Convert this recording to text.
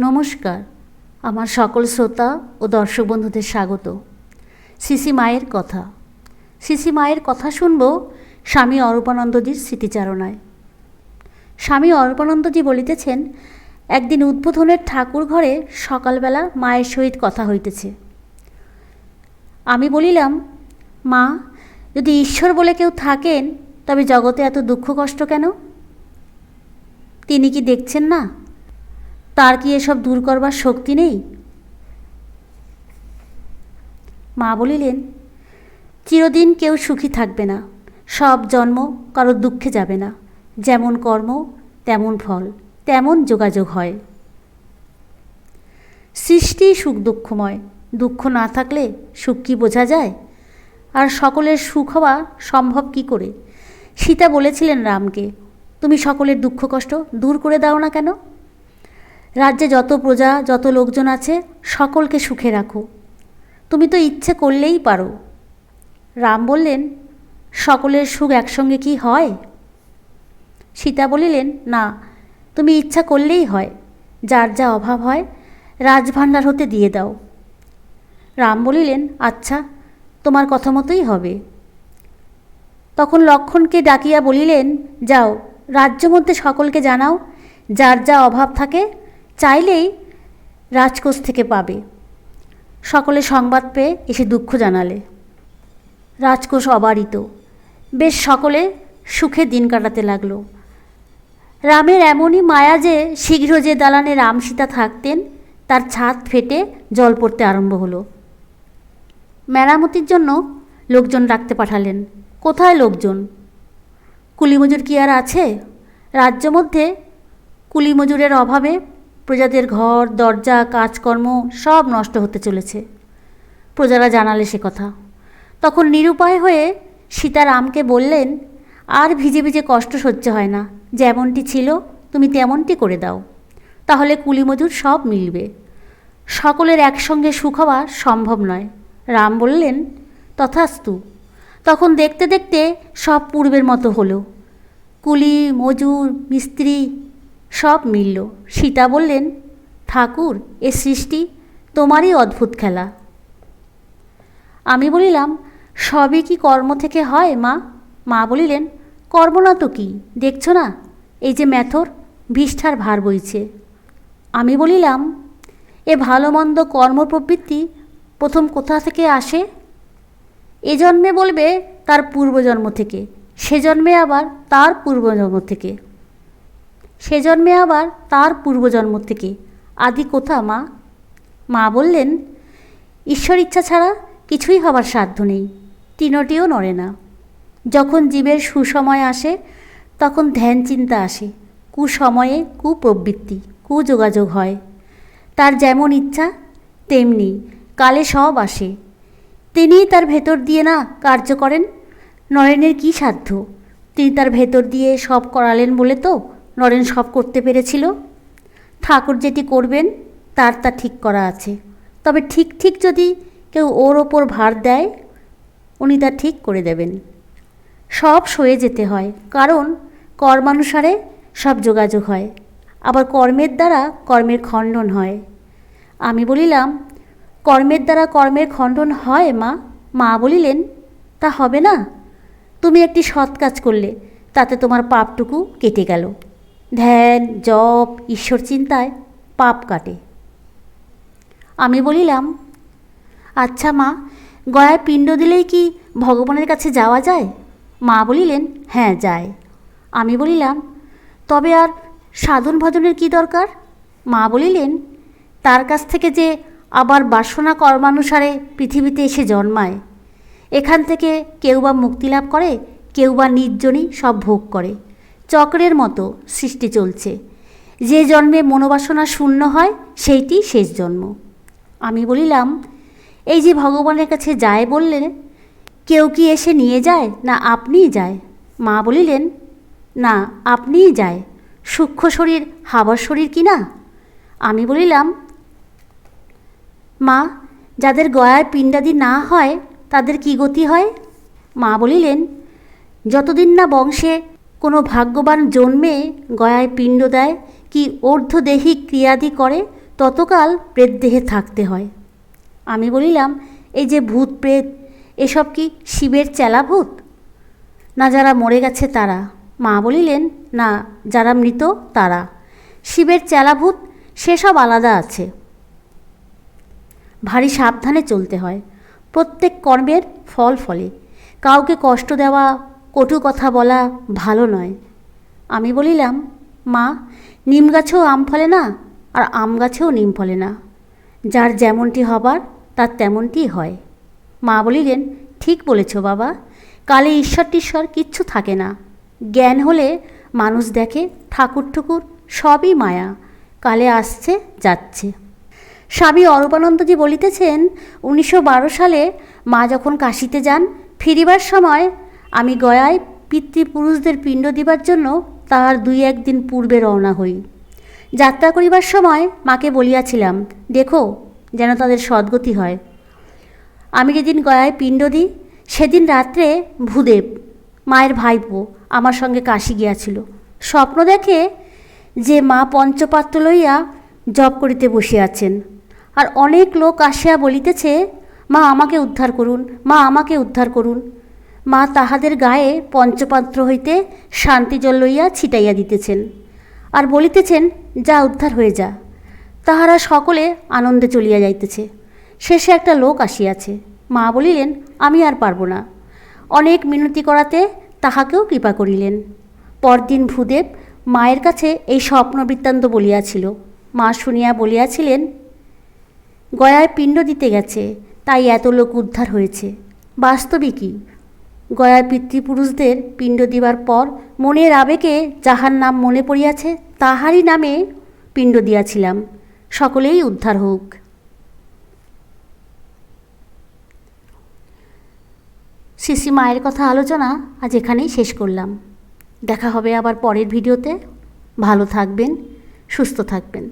নমস্কার। আমার সকল শ্রোতা ও দর্শক বন্ধুদের স্বাগত। সিসি মায়ের কথা। সিসি মায়ের কথা শুনব স্বামী অরূপানন্দজির স্মৃতিচারণায়। স্বামী অরূপানন্দজি বলিতেছেন, একদিন উদ্বোধনের ঠাকুর ঘরে সকালবেলা মায়ের সহিত কথা হইতেছে। আমি বলিলাম, মা, যদি ঈশ্বর বলে কেউ থাকেন, তবে জগতে এত দুঃখ কষ্ট কেন? তিনি কি দেখছেন না? তার কি এসব দূর করবার শক্তি নেই? মা বলিলেন, চিরদিন কেউ সুখী থাকবে না। সব জন্ম কারও দুঃখে যাবে না। যেমন কর্ম, তেমন ফল, তেমন যোগাযোগ হয়। সৃষ্টি সুখ দুঃখময়। দুঃখ না থাকলে সুখ কি বোঝা যায়? আর সকলের সুখ হওয়া সম্ভব কি করে? সীতা বলেছিলেন রামকে, তুমি সকলের দুঃখ কষ্ট দূর করে দাও না কেন? রাজ্যে যত প্রজা, যত লোকজন আছে, সকলকে সুখে রাখো। তুমি তো ইচ্ছে করলেই পারো। রাম বললেন, সকলের সুখ একসঙ্গে কি হয়? সীতা বলিলেন, না, তুমি ইচ্ছা করলেই হয়। যার যা অভাব হয়, রাজভাণ্ডার হতে দিয়ে দাও। রাম বলিলেন আচ্ছা তোমার কথা মতোই হবে। তখন লক্ষণকে ডাকিয়া বলিলেন, যাও, রাজ্য মধ্যে সকলকে জানাও, যার যা অভাব থাকে চাইলেই রাজকোষ থেকে পাবে। সকলে সংবাদ পেয়ে এসে দুঃখ জানালে। রাজকোষ অবারিত। বেশ সকলে সুখে দিন কাটাতে লাগল। রামের এমনই মায়া যে শীঘ্র যে দালানে রাম সীতা থাকতেন, তার ছাদ ফেটে জল পড়তে আরম্ভ হলো। মেরামতির জন্য লোকজন ডাকতে পাঠালেন। কোথায় লোকজন? কুলিমজুর কি আর আছে? রাজ্য মধ্যে কুলিমজুরের অভাবে প্রজাদের ঘর, দরজা, কাজকর্ম সব নষ্ট হতে চলেছে। প্রজারা জানালে সে কথা। তখন নিরুপায় হয়ে সীতারামকে বললেন, আর ভিজে ভিজে কষ্ট সহ্য হয় না। যেমনটি ছিল, তুমি তেমনটি করে দাও। তাহলে কুলিমজুর সব মিলবে। সকলের একসঙ্গে সুখ হওয়া সম্ভব নয়। রাম বললেন, তথাস্তু। তখন দেখতে দেখতে সব পূর্বের মতো হলো। কুলি, মজুর, মিস্ত্রি সব মিলল। সীতা বললেন, ঠাকুর, এ সৃষ্টি তোমারই অদ্ভুত খেলা। আমি বলিলাম, সবই কি কর্ম থেকে হয়, মা? মা বলিলেন, কর্ম না তো কি? দেখছ না? এই যে ম্যাথর বিষ্ঠার ভার বইছে। আমি বলিলাম, এ ভালো মন্দ কর্ম প্রবৃত্তি প্রথম কোথা থেকে আসে? এ জন্মে বলবে তার পূর্বজন্ম থেকে, সে জন্মে আবার তার পূর্বজন্ম থেকে। সে জন্মে আবার তার পূর্বজন্ম থেকে। আদি কোথা, মা? মা বললেন, ঈশ্বর ইচ্ছা ছাড়া কিছুই হবার সাধ্য নেই, তিনটিও নড়ে না। যখন জীবের সুসময় আসে, তখন ধ্যান চিন্তা আসে, কুসময়ে কুপ্রবৃত্তি, কুযোগাযোগ হয়। তার যেমন ইচ্ছা, তেমনি কালে সব আসে। তিনিই তার ভেতর দিয়ে না কার্য করেন? নরেনের কী সাধ্য? তিনি তার ভেতর দিয়ে সব করালেন বলে তো নরেন সব করতে পেরেছিল। ঠাকুর যেটি করবেন, তার তা ঠিক করা আছে। তবে ঠিক ঠিক যদি কেউ ওর ওপর ভার দেয়, উনি তা ঠিক করে দেবেন। সব সয়ে যেতে হয়, কারণ কর্মানুসারে সব যোগাযোগ হয়। আবার কর্মের দ্বারা কর্মের খণ্ডন হয়। আমি বলিলাম, কর্মের দ্বারা কর্মের খণ্ডন হয়, মা। মা বলিলেন, তা হবে না। তুমি একটি সৎ কাজ করলে, তাতে তোমার পাপটুকু কেটে গেল। ধ্যান, জপ, ঈশ্বর চিন্তায় পাপ কাটে। আমি বলিলাম আচ্ছা মা গয়ায় পিণ্ড দিলেই কি ভগবানের কাছে যাওয়া যায়? মা বলিলেন হ্যাঁ যায়। আমি বলিলাম, তবে আর সাধন ভজনের কি দরকার? মা বলিলেন, তার কাছ থেকে যে আবার বাসনা কর্মানুসারে পৃথিবীতে এসে জন্মায়, এখান থেকে কেউ বা মুক্তি লাভ করে, কেউ বা নির্জনই সব ভোগ করে। চক্রের মতো সৃষ্টি চলছে। যে জন্মে মনোবাসনা শূন্য হয়, সেইটি শেষ জন্ম। আমি বলিলাম, এই যে ভগবানের কাছে যায় বললেন কেউ কি এসে নিয়ে যায় না আপনিই যায়? মা বলিলেন, না, আপনিই যায়। সূক্ষ্ম শরীর হাবার শরীর কি না? আমি বলিলাম, মা, যাদের গয়ায় পিণ্ডাদি না হয়, তাদের কি গতি হয়? মা বলিলেন, যতদিন না বংশে কোনো ভাগ্যবান জন্মে গয়ায় পিণ্ড দেয়, কি ঊর্ধ্বদেহিক ক্রিয়াদি করে, ততকাল প্রেতদেহে থাকতে হয়। আমি বলিলাম এই যে ভূত প্রেত, এসব কি শিবের চেলা ভূত? না যারা মরে গেছে তারা। মা বলিলেন, না, যারা মৃত তারা। শিবের চেলাভূত সেসব আলাদা আছে। ভারী সাবধানে চলতে হয়। প্রত্যেক কর্মের ফল ফলে। কাউকে কষ্ট দেওয়া কটু কথা বলা ভালো নয়। আমি বলিলাম, মা, নিম গাছেও আম ফলে না, আর আম গাছেও নিম ফলে না। যার যেমনটি হবার, তার তেমনটি হয়। মা বলিলেন, ঠিক বলেছ বাবা, কালে ঈশ্বর টিশ্বর কিচ্ছু থাকে না। জ্ঞান হলে মানুষ দেখে ঠাকুর ঠুকুর সবই মায়া। কালে আসছে, যাচ্ছে। স্বামী অরূপানন্দজি বলিতেছেন, উনিশশো বারো সালে মা যখন কাশিতে যান, ফিরিবার সময় আমি গয়ায় পিতৃপুরুষদের পিণ্ড দিবার জন্য তাহার দুই একদিন পূর্বে রওনা হই। যাত্রা করিবার সময় মাকে বলিয়াছিলাম, দেখো যেন তাদের সদ্গতি হয়। আমি যেদিন গয়ায় পিণ্ড দিই, সেদিন রাত্রে ভূদেব, মায়ের ভাইপো আমার সঙ্গে কাশি গিয়াছিল। স্বপ্ন দেখে যে মা পঞ্চপাত্র লইয়া জপ করিতে বসিয়াছেন। আর অনেক লোক আসিয়া বলিতেছে, মা আমাকে উদ্ধার করুন, মা আমাকে উদ্ধার করুন। মা তাহাদের গায়ে পঞ্চপাত্র হইতে শান্তি জল লইয়া ছিটাইয়া দিতেছেন। আর বলিতেছেন, যা উদ্ধার হয়ে যা। তাহারা সকলে আনন্দে চলিয়া যাইতেছে। শেষে একটা লোক আসিয়াছে। মা বলিলেন, আমি আর পারব না। অনেক মিনতি করাতে তাহাকেও কৃপা করিলেন। পরদিন ভূদেব মায়ের কাছে এই স্বপ্ন বৃত্তান্ত বলিয়াছিল। মা শুনিয়া বলিয়াছিলেন, গয়ায় পিণ্ড দিতে গেছে, তাই এত লোক উদ্ধার হয়েছে। বাস্তবিকই গয়ার পিতৃপুরুষদের পিণ্ড দিবার পর মনের আবেগে যাহার নাম মনে পড়িয়াছে, তাহারই নামে পিণ্ড দিয়াছিলাম। সকলেই উদ্ধার হোক। শিশি মায়ের কথা আলোচনা আজ এখানেই শেষ করলাম। দেখা হবে আবার পরের ভিডিওতে। ভালো থাকবেন, সুস্থ থাকবেন।